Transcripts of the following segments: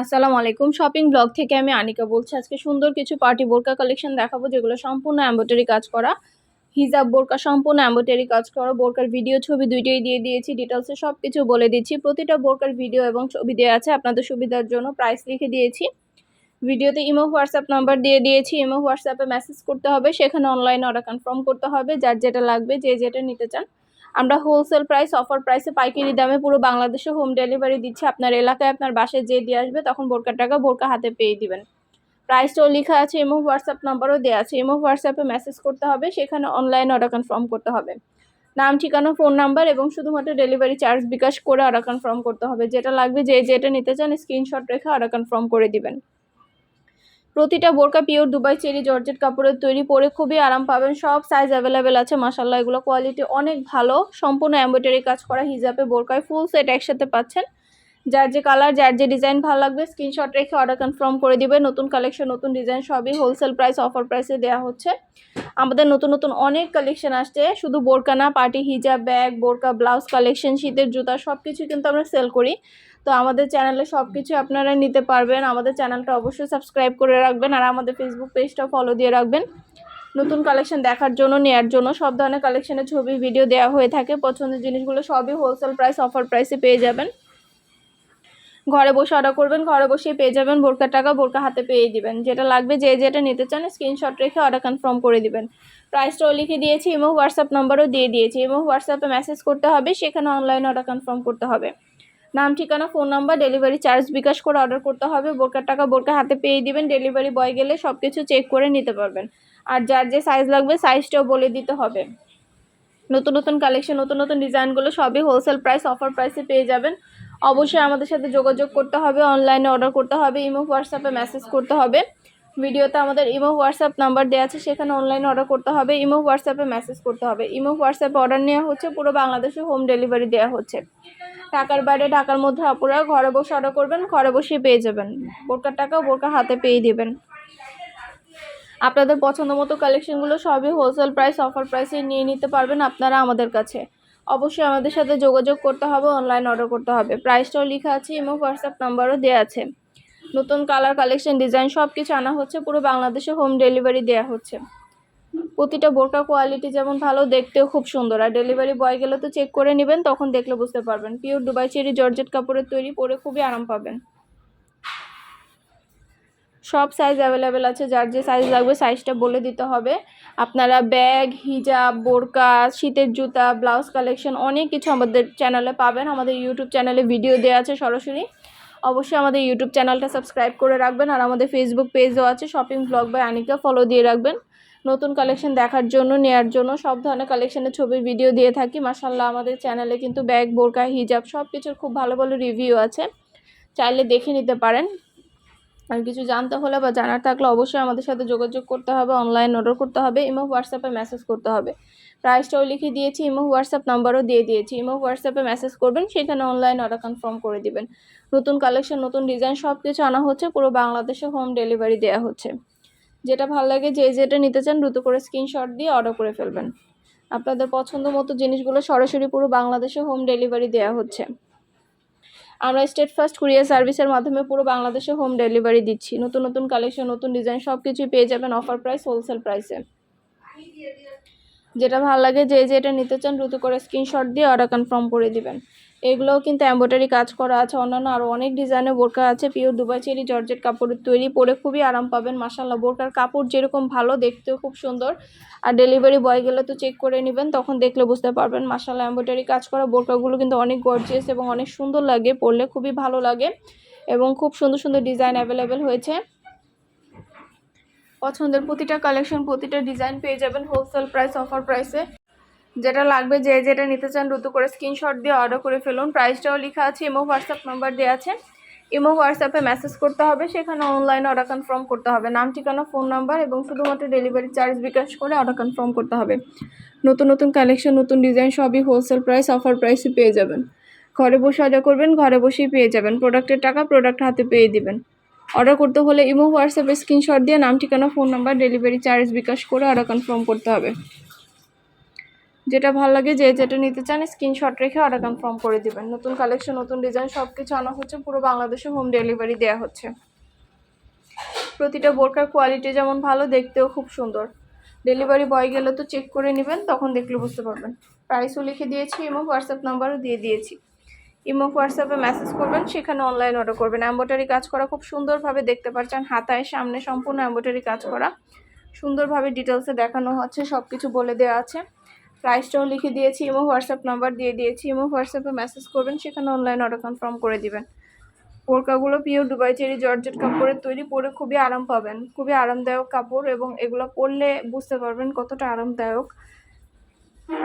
আসসালামু আলাইকুম। Shopping blog থেকে আমি আনিকা বলছি। আজকে সুন্দর কিছু পার্টি বোরকা কালেকশন দেখাবো, যেগুলো সম্পূর্ণ এম্ব্রয়ডারি কাজ করা। হিজাব বোরকা সম্পূর্ণ এম্ব্রয়ডারি কাজ করা। বোরকার ভিডিও, ছবি দুইটাই দিয়ে দিয়েছি ডিটেলসে সব কিছু বলে দিচ্ছি। প্রতিটা বোরকার ভিডিও এবং ছবি দেওয়া আছে আপনাদের সুবিধার জন্য। প্রাইস লিখে দিয়েছি। ভিডিওতে ইমো, হোয়াটসঅ্যাপ নাম্বার দিয়ে দিয়েছি। ইমো, হোয়াটসঅ্যাপে মেসেজ করতে হবে। সেখানে অনলাইনে অর্ডার কনফার্ম করতে হবে। যার যেটা লাগবে, যে যেটা নিতে চান আমরা হোলসেল প্রাইস অফার প্রাইসে পাইকারি দামে পুরো বাংলাদেশে হোম ডেলিভারি দিচ্ছি। আপনার এলাকায় আপনার বাসায় যে দিয়ে আসবে, তখন বোরকার টাকা বোরকা হাতে পেয়ে দিবেন। প্রাইসটাও লেখা আছে ইমো হোয়াটসঅ্যাপ নাম্বারও দেওয়া আছে। ইমো হোয়াটসঅ্যাপে মেসেজ করতে হবে, সেখানে অনলাইন অর্ডার কনফার্ম করতে হবে। নাম, ঠিকানা ফোন নাম্বার এবং শুধুমাত্র ডেলিভারি চার্জ বিকাশ করে অর্ডার কনফার্ম করতে হবে। যেটা লাগবে যে যেটা নিতে চান স্ক্রিনশট রেখে অর্ডার কনফার্ম করে দিবেন। প্রতিটা বোরকা পিওর দুবাই, চেরি, জর্জেট কাপড়ের তৈরি পরে খুবই আরাম পাবেন। সব সাইজ অ্যাভেলেবেল আছে মাসাল্লাহ এগুলো কোয়ালিটি অনেক ভালো। সম্পূর্ণ এম্ব্রয়ডারি কাজ করা হিজাবে বোরকায় ফুল সেট একসাথে পাচ্ছেন। যার যে কালার যার যে ডিজাইন ভালো লাগবে স্ক্রিনশট রেখে অর্ডার কনফার্ম করে দিবে। নতুন কালেকশন নতুন ডিজাইন সবই হোলসেল প্রাইস অফার প্রাইসে দেওয়া হচ্ছে। আমাদের নতুন নতুন অনেক কালেকশন আসছে। শুধু বোরকা না পার্টি হিজাব ব্যাগ বোরকা ব্লাউজ কালেকশন শীতের জুতা সব কিছু কিন্তু আমরা সেল করি। তো আমাদের চ্যানেলে সব কিছু আপনারা নিতে পারবেন। আমাদের চ্যানেলটা অবশ্যই সাবস্ক্রাইব করে রাখবেন আর আমাদের ফেসবুক পেজটা ফলো দিয়ে রাখবেন। নতুন কালেকশন দেখার জন্য, নেয়ার জন্য সব ধরনের কালেকশনের ছবি ভিডিও দেওয়া হয়ে থাকে। পছন্দের জিনিসগুলো সবই হোলসেল প্রাইস অফার প্রাইসে পেয়ে যাবেন। ঘরে বসে অর্ডার করবেন, ঘরে বসেই পেয়ে যাবেন। বোরকার টাকা বোরকা হাতে পেয়ে দিবেন। যেটা লাগবে, যে যেটা নিতে চান স্ক্রিনশট রেখে অর্ডার কনফার্ম করে দিবেন। প্রাইসটাও লিখে দিয়েছি এবং হোয়াটসঅ্যাপ নাম্বারও দিয়ে দিয়েছি। এবং হোয়াটসঅ্যাপে মেসেজ করতে হবে, সেখানে অনলাইন অর্ডার কনফার্ম করতে হবে। নাম, ঠিকানা phone number delivery charge bKash করে অর্ডার করতে হবে। বোরকার টাকা বোরকা হাতে পেয়ে দিবেন। ডেলিভারি বয় গেলে সব কিছু চেক করে নিতে পারবেন। আর যার যে সাইজ লাগবে সাইজটাও বলে দিতে হবে। নতুন নতুন কালেকশন নতুন নতুন ডিজাইনগুলো সবই হোলসেল প্রাইস অফার প্রাইসে পেয়ে যাবেন। অবশ্যই আমাদের সাথে যোগাযোগ করতে হবে অনলাইনে অর্ডার করতে হবে ইমো হোয়াটসঅ্যাপে মেসেজ করতে হবে। ভিডিওতে আমাদের ইমো হোয়াটসঅ্যাপ নাম্বার দেওয়া আছে, সেখানে অনলাইন অর্ডার করতে হবে। ইমো হোয়াটসঅ্যাপে মেসেজ করতে হবে। ইমো হোয়াটসঅ্যাপে অর্ডার নেওয়া হচ্ছে, পুরো বাংলাদেশে হোম ডেলিভারি দেওয়া হচ্ছে। টাকার বাইরে, ঢাকার মধ্যে আপুরা ঘরে বসে অর্ডার করবেন, ঘরে বসেই পেয়ে যাবেন। বোরকার টাকাও বোরকা হাতে পেয়ে দেবেন। আপনাদের পছন্দ মতো কালেকশনগুলো সবই হোলসেল প্রাইস অফার প্রাইসে নিয়ে নিতে পারবেন আপনারা আমাদের কাছে। অবশ্যই আমাদের সাথে যোগাযোগ করতে হবে অনলাইন অর্ডার করতে হবে। প্রাইসটাও লেখা আছে এবং হোয়াটসঅ্যাপ নাম্বারও দেওয়া আছে। নতুন কালার কালেকশন ডিজাইন সব কিছু আনা হচ্ছে, পুরো বাংলাদেশে হোম ডেলিভারি দেওয়া হচ্ছে। প্রতিটা বোরকা কোয়ালিটি যেমন ভালো, দেখতেও খুব সুন্দর। আর ডেলিভারি বয় গেলে তো চেক করে নেবেন, তখন দেখলে বুঝতে পারবেন। পিওর দুবাই চেরি জর্জেট কাপড়ের তৈরি, পরে খুবই আরাম পাবেন। সব সাইজ অ্যাভেলেবেল আছে, যার যে সাইজ লাগবে সাইজটা বলে দিতে হবে। আপনারা ব্যাগ হিজাব বোরকা, শীতের জুতা ব্লাউজ কালেকশন অনেক কিছু আমাদের চ্যানেলে পাবেন। আমাদের ইউটিউব চ্যানেলে ভিডিও দেওয়া আছে সরাসরি। অবশ্যই আমাদের ইউটিউব চ্যানেলটা সাবস্ক্রাইব করে রাখবেন আর আমাদের ফেসবুক পেজও আছে shopping blog by Anika follow দিয়ে রাখবেন। নতুন কালেকশন দেখার জন্য, নেয়ার জন্য, সব ধরনের কালেকশনের ছবির ভিডিও দিয়ে থাকি। মাসাল্লাহ আমাদের চ্যানেলে কিন্তু ব্যাগ বোরকা হিজাব সব কিছুর খুব ভালো ভালো রিভিউ আছে। চাইলে দেখে নিতে পারেন। আর কিছু জানতে হলে বা জানার থাকলে অবশ্যই আমাদের সাথে যোগাযোগ করতে হবে অনলাইন অর্ডার করতে হবে, ইমো হোয়াটসঅ্যাপে মেসেজ করতে হবে। প্রাইসটাও লিখে দিয়েছি, ইমো হোয়াটসঅ্যাপ নাম্বারও দিয়ে দিয়েছি। ইমো হোয়াটসঅ্যাপে মেসেজ করবেন, সেখানে অনলাইন অর্ডার কনফার্ম করে দিবেন। নতুন কালেকশন নতুন ডিজাইন সব কিছু আনা হচ্ছে, পুরো বাংলাদেশে হোম ডেলিভারি দেওয়া হচ্ছে। যেটা ভালো লাগে, যে যেটা নিতে চান, দ্রুত করে স্ক্রিনশট দিয়ে অর্ডার করে ফেলবেন। আপনাদের পছন্দ মতো জিনিসগুলো সরাসরি পুরো বাংলাদেশে হোম ডেলিভারি দেওয়া হচ্ছে। আমরা স্টেট ফার্স্ট কুরিয়ার সার্ভিসের মাধ্যমে পুরো বাংলাদেশে হোম ডেলিভারি দিচ্ছি। নতুন নতুন কালেকশন নতুন ডিজাইন সব কিছুই পেয়ে যাবেন অফার প্রাইস হোলসেল প্রাইসে যেটা ভালো লাগে যে এটা নিতে চান, দ্রুত করে স্ক্রিনশট দিয়ে অর্ডার কনফার্ম করে দিবেন। এগুলোও কিন্তু এম্ব্রয়ডারি কাজ করা আছে। অন্যান্য আরও অনেক ডিজাইনের বোরকা আছে। পিওর দুবাই চেরি জর্জেট কাপড়ের তৈরি পরে খুবই আরাম পাবেন মাসাল্লাহ বোরকার কাপড় যেরকম ভালো, দেখতেও খুব সুন্দর। আর ডেলিভারি বয় গেলে তো চেক করে নেবেন, তখন দেখলে বুঝতে পারবেন। মাসাল্লাহ এম্ব্রয়ডারি কাজ করা বোরকাগুলো কিন্তু অনেক গর্জিয়াস এবং অনেক সুন্দর লাগে, পরলে খুবই ভালো লাগে এবং খুব সুন্দর সুন্দর ডিজাইন অ্যাভেলেবেল হয়েছে। পছন্দের প্রতিটা কালেকশন প্রতিটা ডিজাইন পেয়ে যাবেন হোলসেল প্রাইস অফার প্রাইসে যেটা লাগবে যে যেটা নিতে চান দ্রুত করে স্ক্রিনশট দিয়ে অর্ডার করে ফেলুন। প্রাইসটাও লেখা আছে ইমো হোয়াটসঅ্যাপ নাম্বার দেওয়া আছে। ইমো হোয়াটসঅ্যাপে মেসেজ করতে হবে, সেখানে অনলাইন অর্ডার কনফার্ম করতে হবে। নাম, ঠিকানা ফোন নাম্বার এবং শুধুমাত্র ডেলিভারি চার্জ বিকাশ করে অর্ডার কনফার্ম করতে হবে। নতুন নতুন কালেকশন নতুন ডিজাইন সবই হোলসেল প্রাইস অফার প্রাইসে পেয়ে যাবেন। ঘরে বসে অর্ডার করবেন, ঘরে বসেই পেয়ে যাবেন। প্রোডাক্টের টাকা প্রোডাক্ট হাতে পেয়ে দিবেন। অর্ডার করতে হলে ইমো হোয়াটসঅ্যাপে স্ক্রিনশট দিয়ে নাম, ঠিকানা phone number delivery charge bKash করে অর্ডার কনফার্ম করতে হবে। যেটা ভালো লাগে যে যেটা নিতে চান স্ক্রিনশট রেখে অর্ডার কনফার্ম করে দিবেন। নতুন কালেকশন নতুন ডিজাইন সব কিছু আনা হচ্ছে, পুরো বাংলাদেশে হোম ডেলিভারি দেওয়া হচ্ছে। প্রতিটা বোরকার কোয়ালিটি যেমন ভালো, দেখতেও খুব সুন্দর। ডেলিভারি বয় গেলে তো চেক করে নেবেন, তখন দেখলে বুঝতে পারবেন। প্রাইসও লিখে দিয়েছি এবং হোয়াটসঅ্যাপ নাম্বারও দিয়ে দিয়েছি। ইমো হোয়াটসঅ্যাপে মেসেজ করবেন, সেখানে অনলাইন অর্ডার করবেন। এম্বোটারি কাজ করা খুব সুন্দরভাবে দেখতে পাচ্ছেন হাতায় সামনে সম্পূর্ণ এম্বোটারি কাজ করা। সুন্দরভাবে ডিটেলসে দেখানো হচ্ছে সব কিছু বলে দেওয়া আছে। প্রাইসটাও লিখে দিয়েছি, ইমো, হোয়াটসঅ্যাপ নাম্বার দিয়ে দিয়েছি। ইমো, হোয়াটসঅ্যাপে মেসেজ করবেন, সেখানে অনলাইন অর্ডার কনফার্ম করে দিবেন। পোরকাগুলো পিওর দুবাই চেরি জর্জেট কাপড়ের তৈরি, পরে খুবই আরাম পাবেন। খুবই আরামদায়ক কাপড় এবং এগুলো পরলে বুঝতে পারবেন কতটা আরামদায়ক।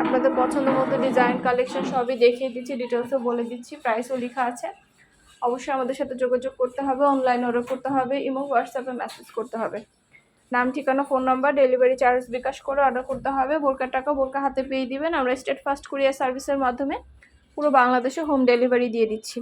আপনাদের পছন্দ মতো ডিজাইন কালেকশন সবই দেখিয়ে দিচ্ছি ডিটেলসও বলে দিচ্ছি প্রাইসও লেখা আছে। অবশ্যই আমাদের সাথে যোগাযোগ করতে হবে অনলাইন অর্ডার করতে হবে এবং হোয়াটসঅ্যাপে মেসেজ করতে হবে। নাম, ঠিকানা phone number delivery charge bKash করে অর্ডার করতে হবে। বোরকার টাকা বোরকা হাতে পেয়ে দিবেন। আমরা স্টেট ফাস্ট কুরিয়ার সার্ভিসের মাধ্যমে পুরো বাংলাদেশে হোম ডেলিভারি দিয়ে দিচ্ছি।